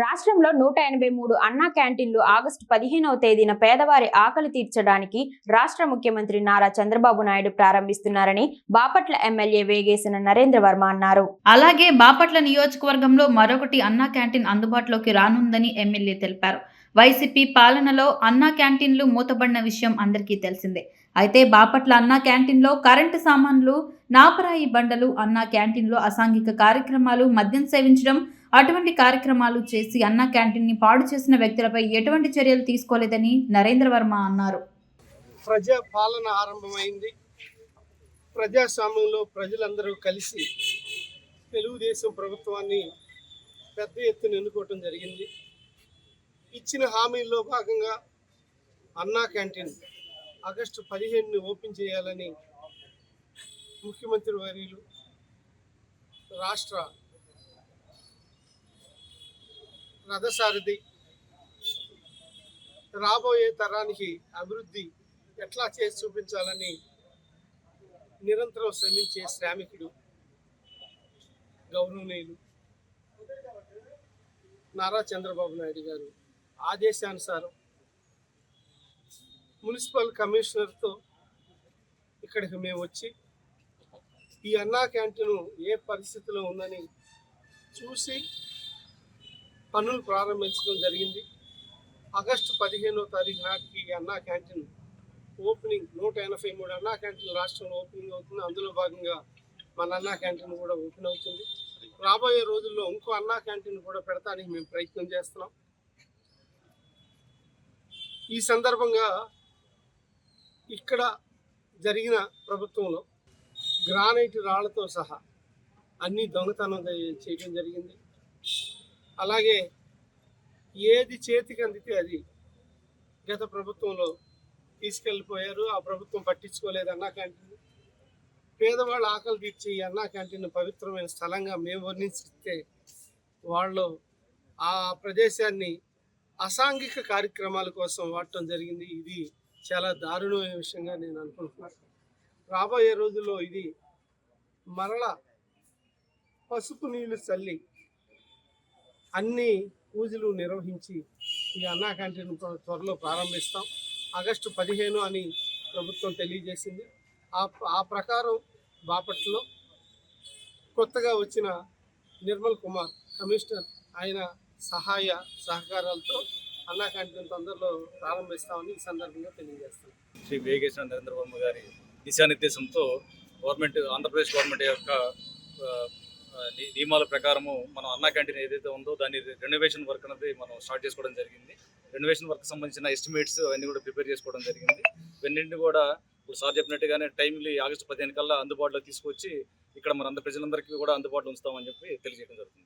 రాష్ట్రంలో నూట ఎనభై మూడు అన్నా క్యాంటీన్లు ఆగస్టు పదిహేనవ తేదీన పేదవారి ఆకలి తీర్చడానికి రాష్ట్ర ముఖ్యమంత్రి నారా చంద్రబాబు నాయుడు ప్రారంభిస్తున్నారని బాపట్ల ఎమ్మెల్యే వేగేసిన నరేంద్ర వర్మ అన్నారు. అలాగే బాపట్ల నియోజకవర్గంలో మరొకటి అన్నా క్యాంటీన్ అందుబాటులోకి రానుందని ఎమ్మెల్యే తెలిపారు. వైసీపీ పాలనలో అన్నా క్యాంటీన్లు మూతబడిన విషయం అందరికీ తెలిసిందే. అయితే బాపట్ల అన్నా క్యాంటీన్లో కరెంటు సామాన్లు నాపరాయి బండలు అన్నా క్యాంటీన్లో అసాంఘిక కార్యక్రమాలు మద్యం సేవించడం అటువంటి కార్యక్రమాలు చేసి అన్నా క్యాంటీన్ని పాడు చేసిన వ్యక్తులపై ఎటువంటి చర్యలు తీసుకోలేదని నరేంద్ర వర్మ అన్నారు. ప్రజా పాలన ఆరంభమైంది. ప్రజాస్వామ్యంలో ప్రజలందరూ కలిసి తెలుగుదేశం ప్రభుత్వాన్ని పెద్ద ఎత్తున ఎన్నుకోవటం జరిగింది. ఇచ్చిన హామీల్లో భాగంగా అన్నా క్యాంటీన్ ఆగస్టు పదిహేనుని ఓపెన్ చేయాలని ముఖ్యమంత్రి వర్యులు రాష్ట్ర రథసారథి. రాబోయే తరానికి అభివృద్ధి ఎట్లా చేసి చూపించాలని నిరంతరం శ్రమించే శ్రామికుడు గౌరవనీయులు నారా చంద్రబాబు నాయుడు గారు ఆదేశానుసారం మున్సిపల్ కమిషనర్తో ఇక్కడికి మేము వచ్చి ఈ అన్నా క్యాంటీన్ ఏ పరిస్థితిలో ఉందని చూసి పనులు ప్రారంభించడం జరిగింది. ఆగస్టు పదిహేనో తారీఖు నాటికి ఈ అన్నా క్యాంటీన్ ఓపెనింగ్ నూట ఎనభై మూడు అన్నా క్యాంటీన్ రాష్ట్రంలో ఓపెనింగ్ అవుతుంది. అందులో భాగంగా మన అన్నా క్యాంటీన్ కూడా ఓపెన్ అవుతుంది. రాబోయే రోజుల్లో ఇంకో అన్నా క్యాంటీన్ కూడా పెడతానికి మేము ప్రయత్నం చేస్తున్నాం. ఈ సందర్భంగా ఇక్కడ జరిగిన ప్రభుత్వంలో గ్రానైట్ రాళ్ళతో సహా అన్ని దొంగతనం చేయడం జరిగింది. అలాగే ఏది చేతికి అందితే అది గత ప్రభుత్వంలో తీసుకెళ్ళిపోయారు. ఆ ప్రభుత్వం పట్టించుకోలేదు అన్నా క్యాంటీన్. పేదవాళ్ళు ఆకలి తీర్చి అన్నా క్యాంటీన్ పవిత్రమైన స్థలంగా మేము వర్ణించితే వాళ్ళు ఆ ప్రదేశాన్ని అసాంఘిక కార్యక్రమాల కోసం వాడటం జరిగింది. ఇది చాలా దారుణమైన విషయంగా నేను అనుకుంటున్నాను. రాబోయే రోజుల్లో ఇది మరలా పసుపు నీళ్ళు చల్లి అన్ని పూజలు నిర్వహించి ఈ అన్నా క్యాంటీన్ త్వ- త్వరలో ప్రారంభిస్తాం. ఆగస్టు పదిహేను అని ప్రభుత్వం తెలియజేసింది. ఆ ఆ ప్రకారం బాపట్లో కొత్తగా వచ్చిన నిర్మల్ కుమార్ కమిషనర్ ఆయన సహాయ సహకారాలతో అన్నా క్యాంటీన్ తొందరలో ప్రారంభిస్తామని ఈ సందర్భంగా తెలియజేస్తాం శ్రీ వేగేశ్వర నరేంద్ర వర్మ గారి దిశానిర్దేశంతో గవర్నమెంట్ ఆంధ్రప్రదేశ్ గవర్నమెంట్ యొక్క నియమాల ప్రకారము మనం అన్నా క్యాంటీన్ ఏదైతే ఉందో దాని రెనోవేషన్ వర్క్ అనేది మనం స్టార్ట్ చేసుకోవడం జరిగింది. రెనోవేషన్ వర్క్ సంబంధించిన ఎస్టిమేట్స్ అవన్నీ కూడా ప్రిపేర్ చేసుకోవడం జరిగింది. ఇవన్నీ కూడా ఇప్పుడు సార్ చెప్పినట్టుగానే టైంలీ ఆగస్టు పదిహేను కల్లా అందుబాటులో తీసుకొచ్చి ఇక్కడ మన అందరి ప్రజలందరికీ కూడా అందుబాటులో ఉంచుతామని చెప్పి తెలియజేయడం జరుగుతుంది.